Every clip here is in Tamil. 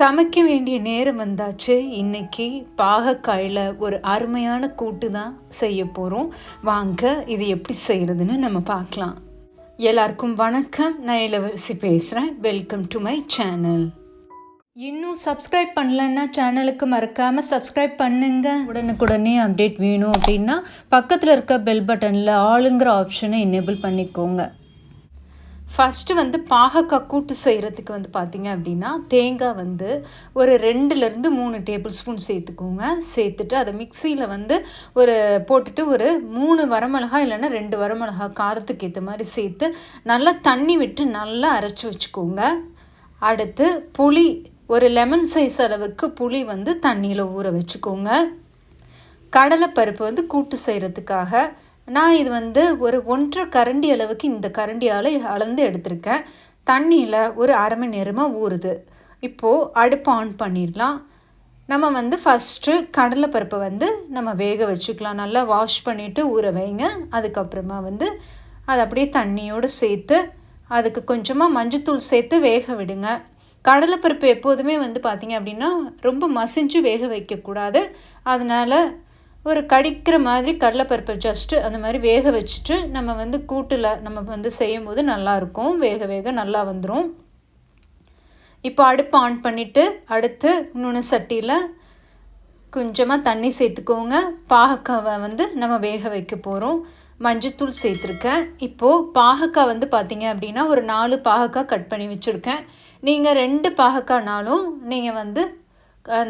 சமைக்க வேண்டிய நேரம் வந்தாச்சு. இன்னைக்கு பாகக்காயில் ஒரு அருமையான கூட்டு தான் செய்ய போகிறோம் வாங்க இது எப்படி செய்கிறதுன்னு நம்ம பார்க்கலாம். எல்லாருக்கும் வணக்கம். நான் இளவரசி பேசுகிறேன் வெல்கம் டு மை சேனல் இன்னும் சப்ஸ்கிரைப் பண்ணலன்னா சேனலுக்கு மறக்காமல் சப்ஸ்கிரைப் பண்ணுங்க. உடனுக்குடனே அப்டேட் வேணும் அப்படின்னா பக்கத்தில் இருக்க பெல் பட்டனில் ஆளுங்கிற ஆப்ஷனை எனேபிள் பண்ணிக்கோங்க. ஃபஸ்ட்டு வந்து பாகக்காய் கூட்டு செய்கிறதுக்கு வந்து பார்த்திங்க அப்படின்னா தேங்காய் வந்து ஒரு ரெண்டுலேருந்து மூணு டேபிள் ஸ்பூன் சேர்த்துக்கோங்க. சேர்த்துட்டு அதை மிக்சியில் வந்து ஒரு போட்டுட்டு ஒரு மூணு வரமிளகா இல்லைன்னா ரெண்டு வரமிளகா காரத்துக்கு ஏற்ற மாதிரி சேர்த்து நல்லா தண்ணி விட்டு நல்லா அரைச்சி வச்சுக்கோங்க. அடுத்து புளி ஒரு லெமன் சைஸ் அளவுக்கு புளி வந்து தண்ணியில் ஊற வச்சுக்கோங்க. கடலைப்பருப்பு வந்து கூட்டு செய்கிறதுக்காக நான் இது வந்து ஒரு ஒன்றரை கரண்டி அளவுக்கு இந்த கரண்டியால் அளந்து எடுத்திருக்கேன். தண்ணியில் ஒரு அரை மணி நேரமாக ஊறுது. இப்போது அடுப்பு ஆன் பண்ணிடலாம். நம்ம வந்து ஃபஸ்ட்டு கடலைப்பருப்பை வந்து நம்ம வேக வச்சுக்கலாம். நல்லா வாஷ் பண்ணிவிட்டு ஊற வைங்க. அதுக்கப்புறமா வந்து அதை அப்படியே தண்ணியோடு சேர்த்து அதுக்கு கொஞ்சமாக மஞ்சத்தூள் சேர்த்து வேக விடுங்க. கடலைப்பருப்பு எப்போதுமே வந்து பார்த்திங்க அப்படின்னா ரொம்ப மசிஞ்சு வேக வைக்கக்கூடாது. அதனால் ஒரு கடிக்கிற மாதிரி கடலைப்பருப்பை ஜஸ்ட்டு அந்த மாதிரி வேக வச்சுட்டு நம்ம வந்து கூட்டில் நம்ம வந்து செய்யும் போது நல்லாயிருக்கும். வேக வேக நல்லா வந்துடும் இப்போ அடுப்பு ஆன் பண்ணிவிட்டு அடுத்து இன்னொன்று சட்டியில் கொஞ்சமாக தண்ணி சேர்த்துக்கோங்க. பாகக்காவை வந்து நம்ம வேக வைக்க போகிறோம் மஞ்சத்தூள் சேர்த்துருக்கேன். இப்போது பாகக்காய் வந்து பார்த்திங்க அப்படின்னா ஒரு நாலு பாகக்காய் கட் பண்ணி வச்சுருக்கேன். நீங்கள் ரெண்டு பாகக்காய்னாலும் நீங்கள் வந்து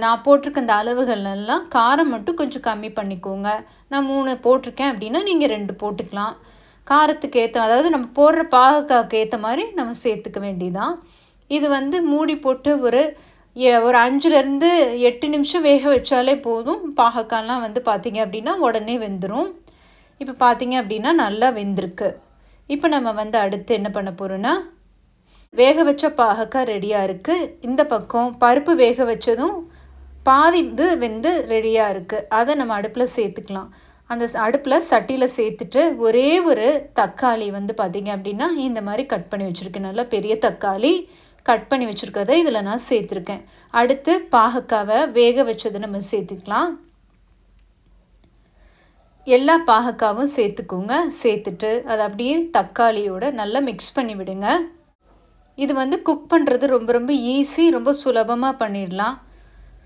நான் போட்டிருக்க அந்த அளவுகள்லாம் காரம் மட்டும் கொஞ்சம் கம்மி பண்ணிக்கோங்க. நான் மூணு போட்டிருக்கேன் அப்படின்னா நீங்கள் ரெண்டு போட்டுக்கலாம். காரத்துக்கு ஏற்ற அதாவது நம்ம போடுற பாகக்காய்க்கு ஏற்ற மாதிரி நம்ம சேர்த்துக்க வேண்டியதான் இது வந்து மூடி போட்டு ஒரு ஒரு அஞ்சுலேருந்து எட்டு நிமிஷம் வேக வச்சாலே போதும். பாகக்காய்லாம் வந்து பார்த்திங்க அப்படின்னா உடனே வெந்துடும் இப்போ பார்த்திங்க அப்படின்னா நல்லா வெந்திருக்கு. இப்போ நம்ம வந்து அடுத்து என்ன பண்ண போகிறோன்னா வேக வச்ச பாகக்காய் ரெடியாக இருக்குது இந்த பக்கம் பருப்பு வேக வச்சதும் பாதி இது வெந்து ரெடியாக இருக்குது அதை நம்ம அடுப்பில் சேர்த்துக்கலாம். அந்த அடுப்பில் சட்டியில் சேர்த்துட்டு ஒரே ஒரு தக்காளி வந்து பார்த்திங்க அப்படின்னா இந்த மாதிரி கட் பண்ணி வச்சுருக்கேன். நல்லா பெரிய தக்காளி கட் பண்ணி வச்சுருக்கதை இதில் நான் சேர்த்துருக்கேன். அடுத்து பாகக்காவை வேக வச்சதை நம்ம சேர்த்துக்கலாம். எல்லா பாகக்காவும் சேர்த்துக்கோங்க. சேர்த்துட்டு அதை அப்படியே தக்காளியோட நல்லா மிக்ஸ் பண்ணி விடுங்க. இது வந்து குக் பண்ணுறது ரொம்ப ரொம்ப ஈஸி ரொம்ப சுலபமாக பண்ணிடலாம்.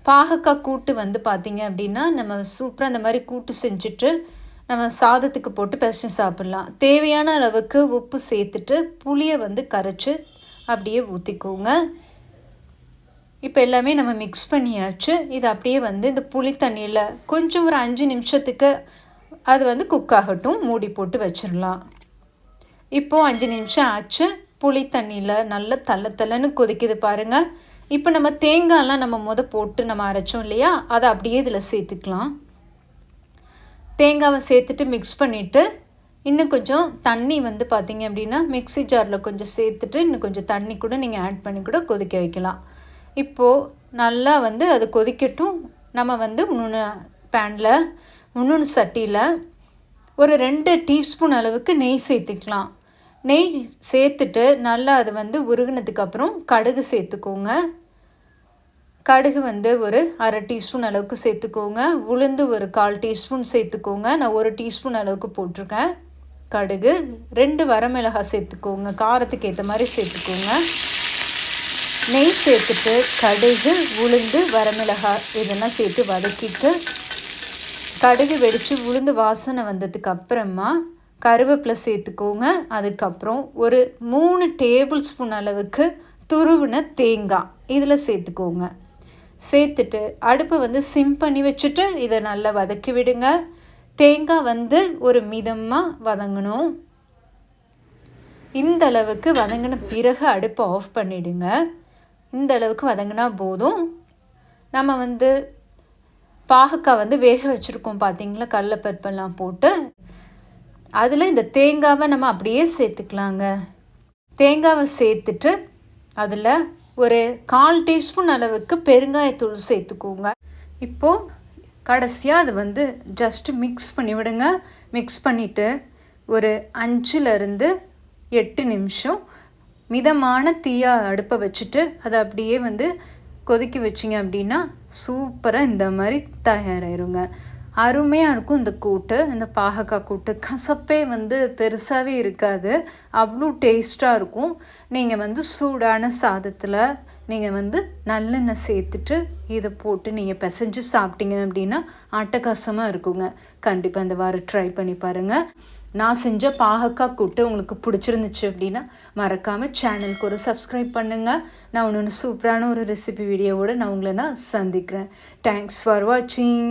பாகக்காய் கூட்டு வந்து பார்த்திங்க அப்படின்னா நம்ம சூப்பராக அந்த மாதிரி கூட்டு செஞ்சுட்டு நம்ம சாதத்துக்கு போட்டு பிசைஞ்சு சாப்பிட்லாம். தேவையான அளவுக்கு உப்பு சேர்த்துட்டு புளியை வந்து கரைச்சி அப்படியே ஊற்றிக்கோங்க இப்போ எல்லாமே நம்ம மிக்ஸ் பண்ணியாச்சு. இது அப்படியே வந்து இந்த புளி தண்ணியில் கொஞ்சம் ஒரு அஞ்சு நிமிஷத்துக்கு அது வந்து குக் ஆகட்டும். மூடி போட்டு வச்சிடலாம். இப்போது அஞ்சு நிமிஷம் ஆச்சு. புளி தண்ணியில் நல்லா தள்ள தள்ளன்னு கொதிக்குது பாருங்கள் இப்போ நம்ம தேங்காயெலாம் நம்ம முத போட்டு நம்ம அரைச்சோம் இல்லையா? அதை அப்படியே இதில் சேர்த்துக்கலாம். தேங்காவை சேர்த்துட்டு மிக்ஸ் பண்ணிவிட்டு இன்னும் கொஞ்சம் தண்ணி வந்து பார்த்திங்க அப்படின்னா மிக்ஸி ஜாரில் கொஞ்சம் சேர்த்துட்டு இன்னும் கொஞ்சம் தண்ணி கூட நீங்கள் ஆட் பண்ணி கூட கொதிக்க வைக்கலாம். இப்போது நல்லா வந்து அது கொதிக்கட்டும். நம்ம வந்து இன்னொன்று பேனில் இன்னொன்று சட்டியில் ஒரு ரெண்டு டீஸ்பூன் அளவுக்கு நெய் சேர்த்துக்கலாம். நெய் சேர்த்துட்டு நல்லா அது வந்து உருகினதுக்கப்புறம் கடுகு சேர்த்துக்கோங்க. கடுகு வந்து ஒரு அரை டீஸ்பூன் அளவுக்கு சேர்த்துக்கோங்க. உளுந்து ஒரு கால் டீஸ்பூன் சேர்த்துக்கோங்க. நான் ஒரு டீஸ்பூன் அளவுக்கு போட்டிருக்கேன். கடுகு ரெண்டு வரமிளகாய் சேர்த்துக்கோங்க. காரத்துக்கு ஏற்ற மாதிரி சேர்த்துக்கோங்க. நெய் சேர்த்துட்டு கடுகு உளுந்து வரமிளகாய் இதெல்லாம் சேர்த்து வதக்கிட்டு கடுகு வெடித்து உளுந்து வாசனை வந்ததுக்கு அப்புறமா கருவேப்பிலை சேர்த்துக்கோங்க. அதுக்கப்புறம் ஒரு மூணு டேபிள் ஸ்பூன் அளவுக்கு துருவின தேங்காய் இதில் சேர்த்துக்கோங்க. சேர்த்துட்டு அடுப்பை வந்து சிம் பண்ணி வச்சுட்டு இதை நல்லா வதக்கி விடுங்க. தேங்காய் வந்து ஒரு மிதமாக வதங்கணும். இந்த அளவுக்கு வதங்கின பிறகு அடுப்பை ஆஃப் பண்ணிவிடுங்க இந்த அளவுக்கு வதங்கினா போதும். நம்ம வந்து பாகக்காய் வந்து வேக வச்சுருக்கோம் பார்த்தீங்களா கடலப்பருப்பெல்லாம் போட்டு அதில் இந்த தேங்காவை நம்ம அப்படியே சேர்த்துக்கலாங்க. தேங்காவை சேர்த்துட்டு அதில் ஒரு கால் டீஸ்பூன் அளவுக்கு பெருங்காயத்தூள் சேர்த்துக்கோங்க. இப்போது கடைசியாக அது வந்து ஜஸ்ட்டு மிக்ஸ் பண்ணி விடுங்க மிக்ஸ் பண்ணிவிட்டு ஒரு அஞ்சுலேருந்து எட்டு நிமிஷம் மிதமான தீயாக அடுப்பை வச்சுட்டு அதை அப்படியே வந்து கொதிக்க வச்சிங்க அப்படின்னா சூப்பராக இந்த மாதிரி தயாராகிருங்க அருமையாக இருக்கும் இந்த கூட்டு இந்த பாகக்காய் கூட்டு. கசப்பே வந்து பெருசாகவே இருக்காது. அவ்வளோ டேஸ்ட்டாக இருக்கும். நீங்கள் வந்து சூடான சாதத்தில் நீங்கள் வந்து நல்லெண்ணெய் சேர்த்துட்டு இதை போட்டு நீங்கள் பிசைஞ்சு சாப்பிட்டீங்க அப்படின்னா அட்டகாசமாக இருக்குங்க. கண்டிப்பாக இந்த வாரம் ட்ரை பண்ணி பாருங்கள் நான் செஞ்ச பாகக்காய் கூட்டு உங்களுக்கு பிடிச்சிருந்துச்சு அப்படின்னா மறக்காமல் சேனலுக்கு ஒரு சப்ஸ்கிரைப் பண்ணுங்கள் நான் ஒன்று ஒன்று சூப்பரான ஒரு ரெசிபி வீடியோவோடு நான் உங்களை நான் சந்திக்கிறேன். தேங்க்ஸ் ஃபார் வாட்சிங்